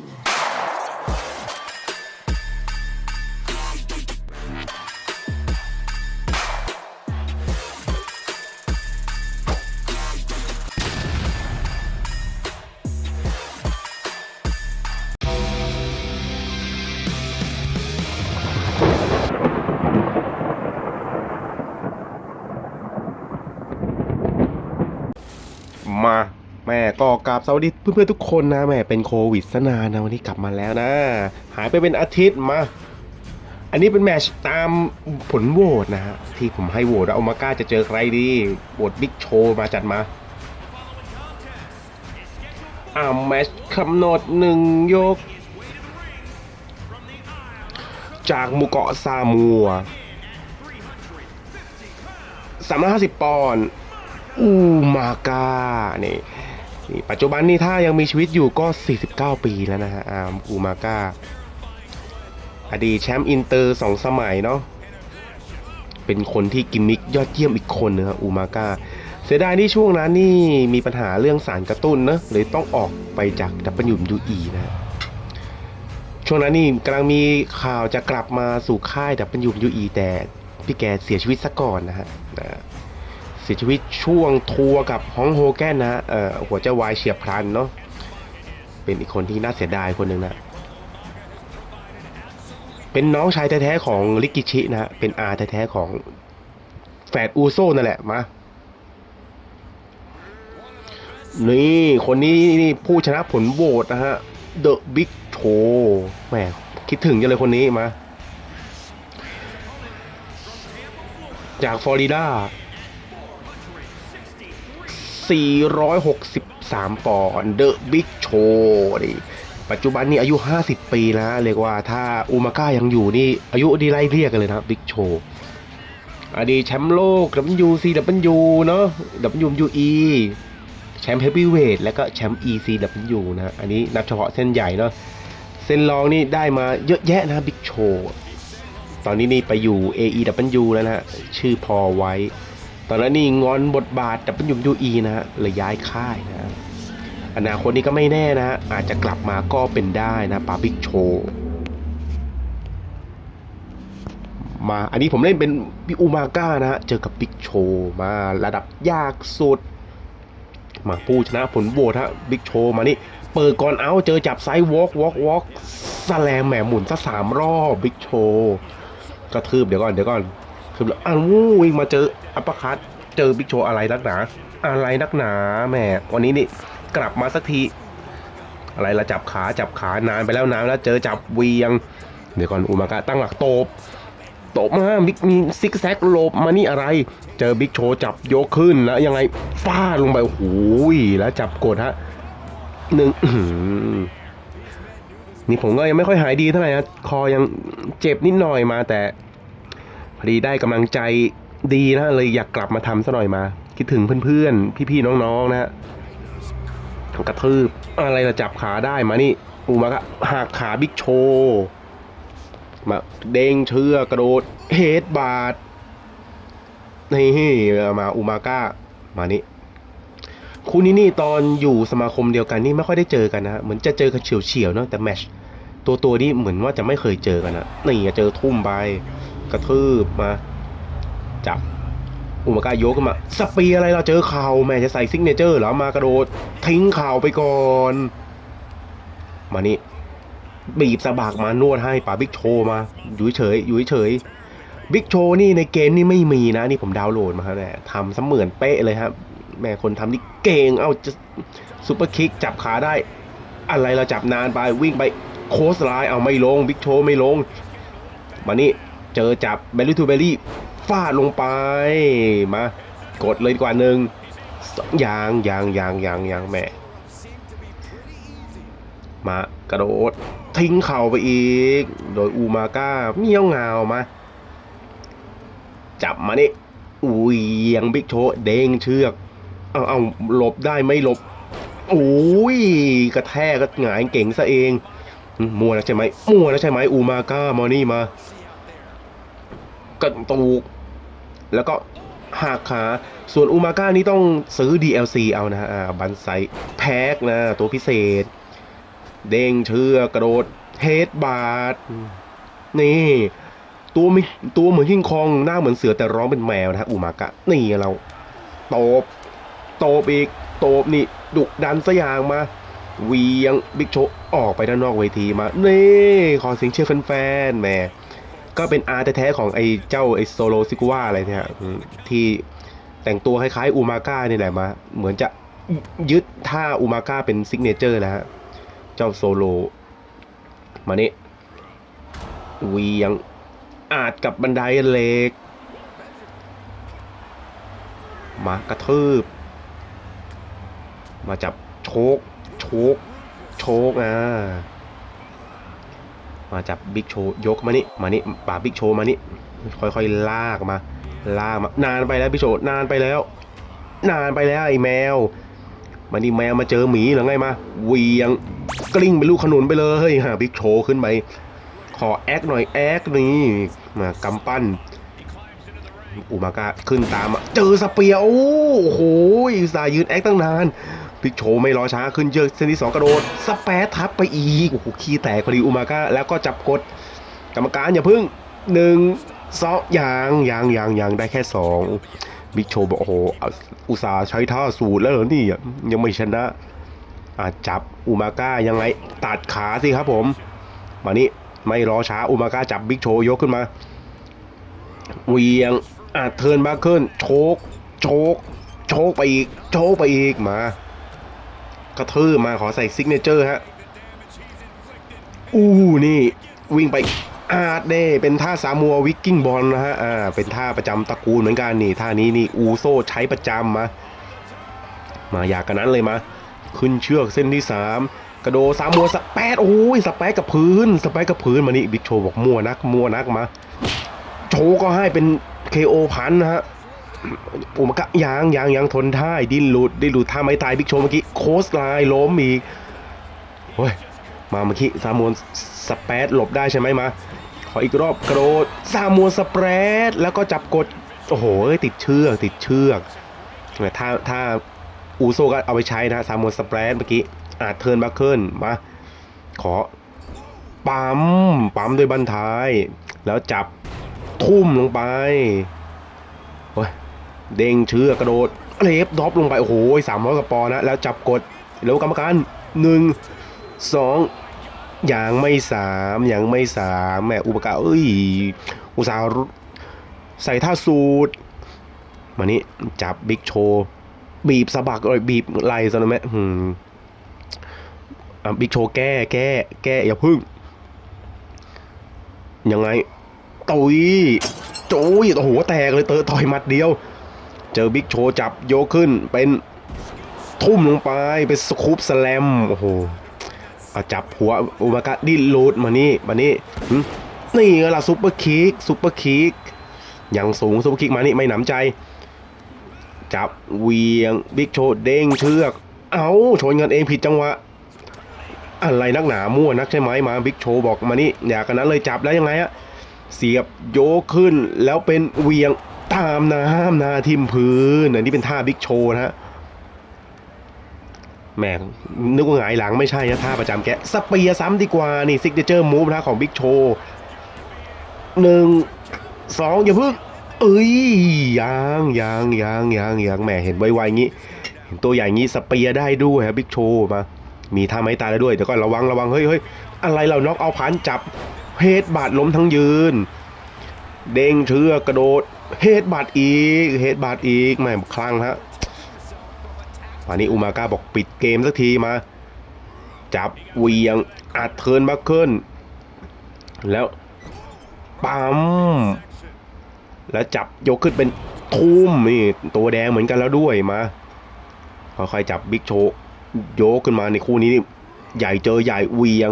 ม สวัสดีเพื่อนๆทุกคนนะแม่เป็นโควิดซะนานนะวันนี้กลับมาแล้วนะ หายไปเป็นอาทิตย์มา อันนี้เป็นแมชตามผลโหวตนะฮะที่ผมให้โหวตเอามาก้าจะเจอใครดีโหวตบิ๊กโชว์มาจัดมาอ่าแมชกำหนดหนึ่งยก จากหมู่เกาะซามัวสามร้อยห้าสิบปอนด์อูมาก้านี่ นี่ปัจจุบันนี่ถ้ายังมีชีวิตอยู่ก็ 49 ปีแล้วนะฮะอามอูมากาอดีตแชมป์อินเตอร์สองสมัยเนาะเป็นคนที่กิมมิกยอดเยี่ยมอีกคนนึงครับอูมากาเสียดายที่ช่วงนั้นนี่มีปัญหาเรื่องสารกระตุ้นเนะเลยต้องออกไปจากดับเบิลยูยูอีนะฮะช่วงนั้นนี่กำลังมีข่าวจะกลับมาสู่ค่ายดับเบิลยูยูอีแต่พี่แกเสียชีวิตซะก่อนนะฮะ เสียชีวิตช่วงทัวร์กับฮองโฮแกนนะฮะเอ่อหัวใจวายเฉียบพลันเนาะเป็นอีกคนที่น่าเสียดายคนหนึ่งนะเป็นน้องชายแท้ๆของลิกิชินะฮะเป็นอาแท้ๆของแฝดอูโซนั่นแหละมานี่คนนี้นี่ผู้ชนะผลโหวตนะฮะ The Big Show แหมคิดถึงจังเลยคนนี้มา จากฟลอริดา 463 ปอนด์เดอะบิ๊กโชว์ดิปัจจุบันนี้อายุ 50 ปีนะเรียกว่าถ้าอูมาก้ายังอยู่นี่ อายุดีไล่เรียกกันเลยนะบิ๊กโชว์อดีตแชมป์โลก WCW เนาะ WWE แชมป์เฮฟวีเวทแล้วก็แชมป์ ECW นะ อันนี้นับเฉพาะเส้นใหญ่เนาะ เส้นรองนี่ได้มาเยอะแยะนะบิ๊กโชว์ตอนนี้นี่ไปอยู่ AEW แล้วนะชื่อพอไว้ ตอนนั้นนี่งอนบทบาทดับเบิลยูอีนะฮะเลยย้ายค่ายนะอนาคตนี้ก็ไม่แน่นะอาจจะกลับมาก็เป็นได้นะปาบิ๊กโชมาอันนี้ผมเล่นเป็นพี่อูมาก้านะฮะเจอกับบิ๊กโชมาระดับยากสุด มาผู้ชนะผลโหวตฮะบิ๊กโชมานี่เปิดก่อนเอาเจอจับไซด์วอล์กวอล์กวอล์กสแลมแหมหมุนซะสามรอบบิ๊กโชกระทืบเดี๋ยวก่อนเดี๋ยวก่อน คืออ้าววิ่งมาเจออัปคัตเจอบิ๊กโชอะไรนักหนา อะไรนักหนาแหมวันนี้นี่กลับมาสักที อะไรละจับขาจับขานานไปแล้วนานแล้วเจอจับเวียง เดี๋ยวก่อนอุมากะตั้งหลักโตบโตบมาบิ๊กมีซิกแซกหลบมานี่อะไร เจอบิ๊กโชจับยกขึ้นแล้วยังไงฟาดลงไปโอ้โหแล้วจับกดฮะหนึ่งนี่ผมก็ยังไม่ค่อยหายดีเท่าไหร่นะ คอยังเจ็บนิดหน่อยมาแต่ อดีได้กำลังใจดีนะเลยอยากกลับมาทำซะหน่อยมา คิดถึงเพื่อนๆ พี่ๆ น้องๆ นะฮะกระทืบอะไรละจับขาได้มานี่อูมาก็หักขาบิ๊กโชว์มาเด้งเชือกกระโดดเฮดบาดนี่มาอูมาก้ามานี่คู่นี้นี่ตอนอยู่สมาคมเดียวกันนี่ไม่ค่อยได้เจอกันนะเหมือนจะเจอกันเฉียวๆเนาะแต่แมชตัวตัวๆนี่เหมือนว่าจะไม่เคยเจอกันนะนี่เจอทุ่มไป กระทืบมา จับอุมากายกขึ้นมาสเปียอะไรเราเจอเข่าแม่จะใส่ซิกเนเจอร์เหรอมากระโดด ทิ้งเข่าไปก่อน มานี่ บีบสะบักมานวดให้ป่าบิ๊กโชมาอยู่เฉยอยู่เฉยบิ๊กโชนี่ในเกมนี่ไม่มีนะ นี่ผมดาวน์โหลดมาครับแม่ทำเสมือนเป๊ะเลยครับ แม่คนทำนี่เก่งเอ้าจะซุปเปอร์คิกจับขาได้ อะไรเราจับนานไปวิ่งไปโคสไลน์เอาไม่ลงบิ๊กโชไม่ลง มานี่ เจอจับเบลลี่ทูเบลลี่ฟาดลงไปมากดเลยดีกว่าหนึ่งสองยางยางยางยางยางแม่มากระโดดทิ้งเข่าไปอีก โดยอูมาก้าเมี้ยวงาวมา จับมานี่อุ้ยยังบิ๊กโชว์เด้งเชือกเอาเอาหลบได้ไม่หลบโอ้ยกระแทกก็หงายเก่งซะเองมมัวแล้วใช่ไหมมัวแล้วใช่ไหมอูมาก้ามอนี่มา กระตูก แล้วก็หักขาส่วนอูมาก้านี่ต้องซื้อ DLC เอานะฮะอ่าบันไซแพ็กนะ ตัวพิเศษ เด้งเชือกกระโดดเฮดบาดนี่ ตัวมีตัวเหมือนคิงคองหน้าเหมือนเสือแต่ร้องเป็นแมวนะฮะอุมากะ นี่เราตบตบอีกตบนี่ ดุดันสยางมาเวียงบิ๊กโชออกไปด้านนอกเวทีมา นี่ ขอเสียงเชียร์แฟนๆแหม ก็เป็นอาร์แท้ๆของไอ้เจ้าไอ้โซโลซิกว่าอะไรเนี่ยที่แต่งตัวคล้ายๆอูมาก้านี่แหละมา เหมือนจะยึดท่าอูมาก้าเป็นซิกเนเจอร์นะฮะ เจ้าโซโล มานี่วียงอาจกับบันไดเหล็ก มากระทืบ มาจับโชก โชก โชกอะ มาจับบิ๊กโชยกมานี่มานี่ป่าบิ๊กโชมานี่ค่อยๆลากมา ลากมานานไปแล้วบิ๊กโชนานไปแล้ว นานไปแล้วไอ้แมวมานี่แมวมาเจอหมีหรือไงมาเวียงกลิ้งเป็นลูกขนุนไปเลยฮะบิ๊กโชขึ้นไปขอแอคหน่อยแอคนี่มากำปั้นอุมากะขึ้นตามเจอสเปียโอ้โหสายยืนแอคตั้งนาน บิ๊กโชว์ไม่รอช้าขึ้นเยอะเส้นที่สองกระโดดสแปรทับไปอีกโอ้โหขี้แตกพอดีอุมากะแล้วก็จับกดกรรมการอย่าพึ่งหนึ่งสองยางยางยางยางได้แค่สองบิ๊กโชว์บอกโอ้โหอุตส่าห์ใช้ท่าสูตรแล้วเหรอนี่ยังไม่ชนะอาจับอุมาก้ายังไงตัดขาสิครับผม มานี่ไม่รอช้าอุมาก้าจับบิ๊กโชยกขึ้นมาเวียงอาจเทิร์นมากขึ้น โชกโชกโชกไปอีก โชกไปอีกมา กระทืบมาขอใส่ซิกเนเจอร์ฮะ อู้นี่วิ่งไปอาดเน่เป็นท่าสามัววิกกิ้งบอลนะฮะ อ่า เป็นท่าประจำตระกูลเหมือนกันนี่ท่านี้นี่อูโซใช้ประจำมา มาอยากกันนั้นเลยมา ขึ้นเชือกเส้นที่สามกระโดดสามมัวสแปดโอ้ยสแปดกับพื้นสแปดกับพื้นมานี่บิ๊กโชว์บอกมัวนักมัวนักมา โชว์ก็ให้เป็น KO พันนะฮะ อุมากะยางยางยางทนท่ายดิ้นหลุดดิ้นหลุดท่าไม่ตายบิ๊กโชว์เมื่อกี้โคสไลน์ล้มอีกโอ้ยมาเมื่อกี้สามมวนสเปซหลบได้ใช่ไหมมา ขออีกรอบกระโดดสามมวนสเปรดแล้วก็จับกดโอ้โหติดเชือกติดเชือกถ้าถ้าอูโซก็เอาไปใช้นะสามมวนสเปรดเมื่อกี้อาจเทิร์นบัคเคิลมา ขอปั๊มปั๊มด้วยบันท้าย แล้วจับทุ่มลงไปโอ้ย เด้งเชือกกระโดดเลฟดรอปลงไปโอ้โหสามร้อยกว่าปอนด์นะแล้วจับกดแล้วกรรมการหนึ่งสองยังไม่สามอยังไม่สามแหม่อุปการเอ้ยอุตสาห์ใส่ท่าสูตรมานี่จับบิ๊กโชว์บีบสะบักเลยบีบไหลซะนะแม่หืมบิ๊กโชว์แก้แก้แก้อย่าพึ่งยังไงตุยโจยโอ้โหแตกเลยเตอต่อยมัดเดียว เจอบิ๊กโชว์จับโยกขึ้นเป็นทุ่มลงไปเป็นสคูปสแลมโอ้โหจับหัวอุมากะดิ้นรูดมานี่มานี่นี่ไงล่ะซุปเปอร์คิกซุปเปอร์คิกยังสูงซุปเปอร์คิกมานี่ไม่หนำใจ จับเวียงบิ๊กโชว์เด้งเชือก เอาชนกันเองผิดจังหวะอะไรนักหนามั่วนักใช่ไหมมาบิ๊กโชว์บอกมานี่อยากกันนั้นเลยจับแล้วยังไงอะเสียบโยกขึ้นแล้วเป็นเวียง ตามน้ำนาทิมพื้นอันนี้เป็นท่าบิ๊กโชว์นะฮะแหมนึกว่าหงายหลังไม่ใช่นะท่าประจำแกสเปียร์ซ้ำดีกว่า นี่ซิกเนเจอร์มูฟนะของบิ๊กโชว์หนึ่งสองอย่าเพิ่งเอ้ยยังยังยังยังยังแหมเห็นไวๆงี้ เห็นตัวใหญ่งี้สเปียร์ได้ด้วยครับบิ๊กโชว์มา มีท่าไม้ตายแล้วด้วยแต่ก็ระวังระวังเฮ้ยเฮ้ยอะไรเราน็อกเอาพันจับเฮดบาดล้มทั้งยืน เด้งเชือกกระโดด เฮดบาดอีก เฮดบาดอีกแม่คลั่งฮะอันนี้อุมาก้าบอกปิดเกมสักทีมา จับเวียงอัดเทินบัคเคิลแล้วปั๊มแล้วจับยกขึ้นเป็นทุ่มนี่ตัวแดงเหมือนกันแล้วด้วยมาค่อยๆจับบิ๊กโชว์ยกขึ้นมาในคู่นี้นี่ใหญ่เจอใหญ่เวียง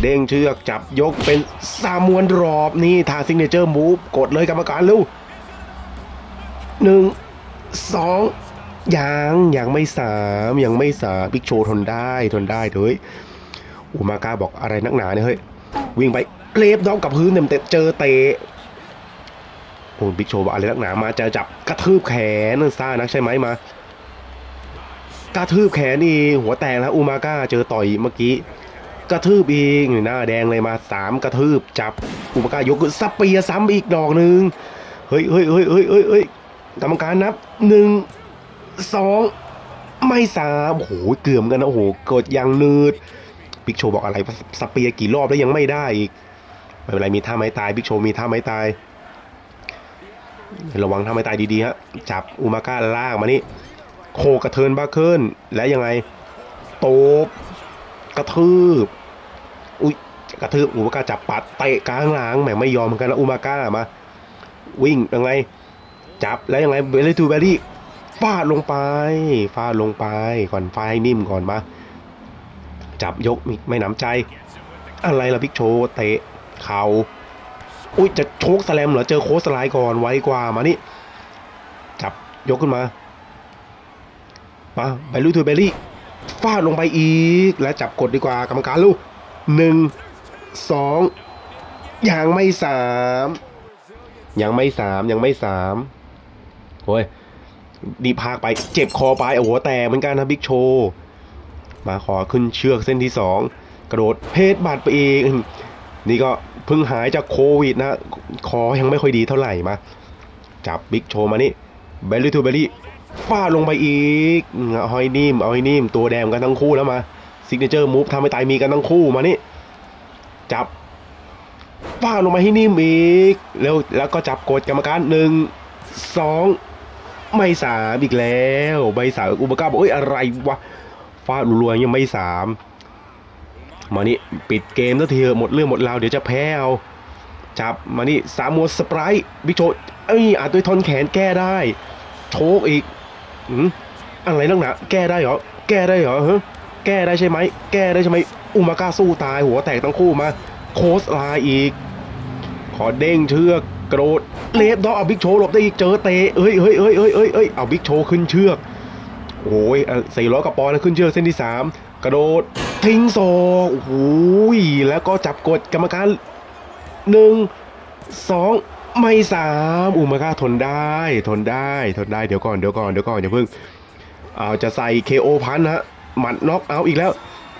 เด้งเชือกจับยกเป็นซามวนรอปนี่ทาซิงเนเจอร์มูฟกดเลยกรรมการเร็ว หนึ่งสองยังยังไม่สามยังไม่สามบิ๊กโชว์ทนได้ทนได้เฮ้ยอุมาก้าบอกอะไรนักหนาเนี่ยเฮ้ยวิ่งไปเลฟด็อกกับพื้นเต็มเต็มเจอเตะโอ้บิ๊กโชว์บอกอะไรนักหนามาจะจับกระทืบแขนนั่นซ่านักใช่ไหมมากระทืบแขนนี่หัวแตกแล้วอูมาก้าเจอต่อยเมื่อกี้กระทืบอีกหน้าแดงเลยมาสามกระทืบจับอุปการยกขึ้นซับเปียซ้ำอีกดอกหนึ่งเฮ้ยเฮ้ยเฮ้ยเฮ้ยเฮ้ย กรรมการนับหนึ่งสองไม่สามโอ้โหเกือมกันนะโอ้โหกดยังนืดบิ๊กโชว์บอกอะไรสเปียกี่รอบแล้วยังไม่ได้อีกไม่เป็นไรมีท่าไม้ตายบิ๊กโชว์มีท่าไม้ตาย ระวังท่าไม้ตายดีๆฮะจับอุมาก้าลากมานี่โคกระเทินบ้าเคินและยังไงโตบกระทืบอุ้ยกระทืบอุมาก้าจับปัดเตะกลางหลังแหมไม่ยอมเหมือนกันแล้วอุมาก้ามา วิ่งยังไง จับแล้วยังไงเบลลี่ทูเบลลี่ฟาดลงไปฟาดลงไปก่อนไฟนิ่มก่อนมา จับยกไม่หนำใจ อะไรล่ะพิกโชเตะเข่าอุ้ยจะโชกสแลมเหรอเจอโค้ชสไลด์ก่อนไวกว่ามานี่ จับยกขึ้นมามาเบลลี่ทูเบลลี่ฟาดลงไปอีก แล้วจับกดดีกว่ากรรมการลูกหนึ่งสองยังไม่สามยังไม่สามยังไม่สาม โอ้ยดีพากไปเจ็บคอไปโอ้โหแต่เหมือนกันนะบิ๊กโชว์มาขอขึ้นเชือกเส้นที่สองกระโดดเพชบาดไปเองนี่ก็เพิ่งหายจากโควิดนะ คอยังไม่ค่อยดีเท่าไหร่มา จับบิ๊กโชว์มานี่เบลลี่ทูเบลลี่ฟาดลงไปอีกเอาให้นิ่มเอาให้นิ่ม ตัวแดงกันทั้งคู่แล้วมาซิกเนเจอร์มูฟทำให้ตายมีกันทั้งคู่มานี่ จับฟาดลงมาให้นิ่มอีก แล้วแล้วก็จับกดกรรมการหนึ่งสอง ไม่สามอีกแล้วใบสามอุปกาบอกเอ้ยอะไรวะฟาดรัวๆยังไม่สามมานี่ปิดเกมแล้วทีเถอะหมดเรื่องหมดราวเดี๋ยวจะแพ้เอาจับมานี่สามโมสปรท์บิ๊กโชเอ้ยอาจด้วยทอนแขนแก้ได้โชกอีกอืมอะไรนักหนาแก้ได้เหรอแก้ได้เหรอฮะแก้ได้ใช่ไหมแก้ได้ใช่ไหมอุมาก้าสู้ตายหัวแตกทั้งคู่มา โคสลน์อีก ขอเด้งเชือก กระโดดเลฟดอกเอาบิ๊กโชหลบได้อีกเจอเตะเอ้ยเอ้ยเอ้ยเอ้ยเอ้ยเอ้ยเอาบิ๊กโชขึ้นเชือกโอ้ยสี่ร้อกระปอนด์นะขึ้นเชือกเส้นที่สามกระโดดทิ้งศอกโอ้โหแล้วก็จับกดกรรมการหนึ่งสองไม่สามอุมาก้าทนได้ ทนได้ทนได้เดี๋ยวก่อนเดี๋ยวก่อนเดี๋ยวก่อนอย่าเพิ่งเอาจะใส่ KO พันฮะหมัดน็อกเอาท์อีกแล้ว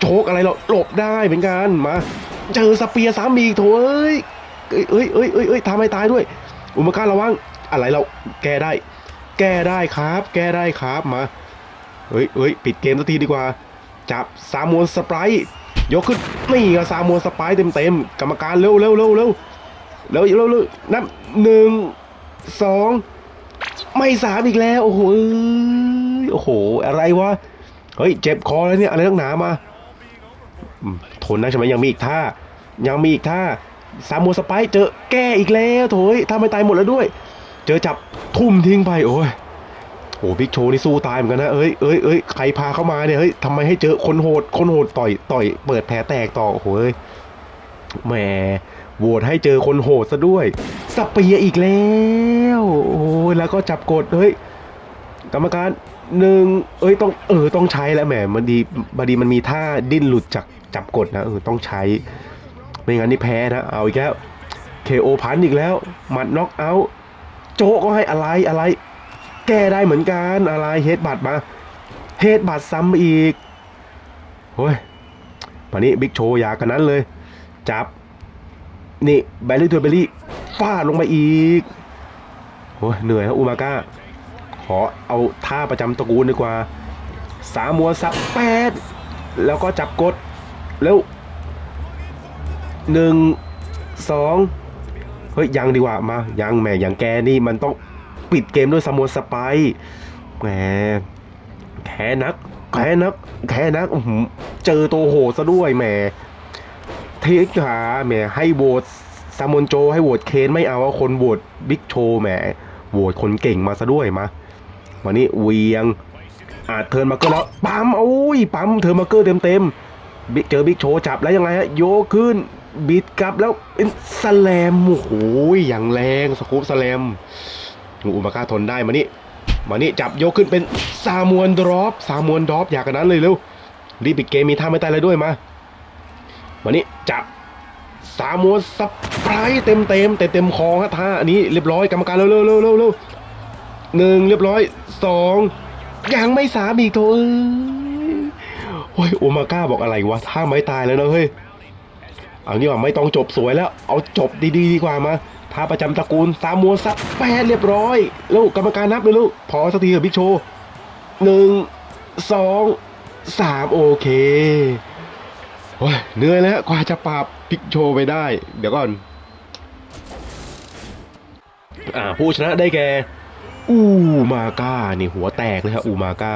โชกอะไรเราหลบได้เหมือนกันมา เจอสเปียร์ซ้ำอีกโถเอ้ย เอ้ยเอ้ยเอ้ยเอ้ยเอ้ยทำให้ตายด้วย อุมาการระวัง อะไรเรา แก้ได้ แก้ได้ครับ แก้ได้ครับมา เฮ้ยเฮ้ยปิดเกมสักทีดีกว่า จับซามวนสไปร์ยกขึ้น นี่ไงซามวนสไปร์เต็มเต็มๆกรรมการเร็วเร็วเร็วเร็วเร็วเร็วเร็วนับหนึ่งสองไม่สามอีกแล้ว โอ้โหโอ้โห อะไรวะ เฮ้ย เจ็บคอแล้วเนี่ย อะไรนักหนามา ทนนะใช่ไหมยังมีอีกท่า ยังมีอีกท่า ซามวนสไปเจอแก้อีกแล้วโถยทำไมตายหมดแล้วด้วย เจอจับทุ่มทิ้งไปโอ้ยโอ้บิ๊กโชนี่สู้ตายเหมือนกันนะเอ้ยเอ้ยเอ้ยใครพาเข้ามาเนี่ยเฮ้ยทำไมให้เจอคนโหดคนโหดต่อยต่อยเปิดแผลแตกต่อโอ้โหเอ้ยแหมโหวตให้เจอคนโหดซะด้วยสเปียอีกแล้วโอ้ยแล้วก็จับกดเฮ้ยกรรมการหนึ่งเอ้ยต้องเออต้องใช้แล้วแหมมันดีบดีมันมีท่าดิ้นหลุดจากจับกดนะเออต้องใช้ ไม่งั้นนี่แพ้นะเอาอีกแล้ว KO พันอีกแล้วหมัดน็อกเอาท์โจก็ให้อะไรอะไร แก้ได้เหมือนกันอะไรเฮดบัตมาเฮดบัตซ้ำอีกโอ้ยวันนี้บิ๊กโชว์อยากกันนั้นเลย จับ นี่แบลลี่ตัวเบลลี่ฟาดลงไปอีกโอ้ยเหนื่อยครับอุมาก้า ขอเอาท่าประจำตระกูลดีกว่า สามมัวสับแปดแล้วก็จับกดแล้ว หนึ่งสองเฮ้ยยังดีกว่ามา ยังแหมอย่างแกนี่มันต้องปิดเกมด้วยสโมสไปแหมแค่นักแค่นักแค่นักเจอตัวโหซะด้วยแหมเทคหาแหมให้โหวตซามอนโจให้โหวตเคนไม่เอาว่าคนโหวตบิ๊กโชแหมโหวตคนเก่งมาซะด้วยมาวันนี้เวียงอาจเทิร์นมาเกอร์แล้วปั๊มโอ้ยปั๊มเทิร์นมาเกอร์เต็มเต็มๆเจอบิ๊กโชจับแล้วยังไงฮะโยขึ้น บิดกลับแล้วเป็นสแลมโอ้โหอย่างแรงสกูปสแลมอุมาก้าทนได้มานี่มานี่จับยกขึ้นเป็นซามวนดรอปซามวนดรอปอยากกันนั้นเลยเร็วรีบปิดเกมมีท่าไม่ตายเลยด้วยมามานี่จับซามวนสไปร์เต็มเต็มแต่เต็มคอฮะท่าอันนี้เรียบร้อยกรรมการเร็วเร็วเร็วเร็วเร็วหนึ่งเรียบร้อยสองยังไม่สามอีกโถเอ้ยโอ้ยโอมาก้าบอกอะไรวะท่าไม้ตายแล้วนะเฮ้ย เอานี่ว่าไม่ต้องจบสวยแล้ว เอาจบดีๆดีกว่ามาท่าประจำตระกูลสามมวนซัดแปดเรียบร้อย ลูกกรรมการนับเลยลูก พอสักทีเถอะบิ๊กโชว์หนึ่งสองสามโอเคโอ้ยเหนื่อยแล้วกว่าจะปราบบิ๊กโชว์ไปได้ เดี๋ยวก่อน อ่าผู้ชนะได้แก่อูมาก้านี่หัวแตกเลยครับอูมาก้า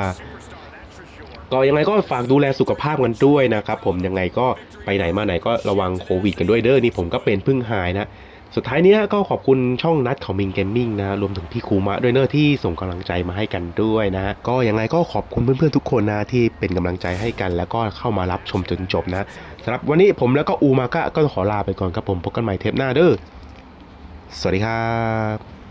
ก็ยังไงก็ฝากดูแลสุขภาพกันด้วยนะครับผมยังไงก็ไปไหนมาไหนก็ระวังโควิดกันด้วยเด้อนี่ผมก็เป็นเพิ่งหายนะสุดท้ายนี้ก็ขอบคุณช่องนัดของมิงเกมมิ่งนะรวมถึงพี่คูมะด้วยเนอะที่ส่งกำลังใจมาให้กันด้วยนะก็ยังไงก็ขอบคุณเพื่อนๆทุกคนนะที่เป็นกำลังใจให้กัน แล้วก็เข้ามารับชมจนจบนะสำหรับวันนี้ผมแล้วก็อูมาก็ก็ขอลาไปก่อนครับผมพบกันใหม่เทปหน้าเด้อสวัสดีครับ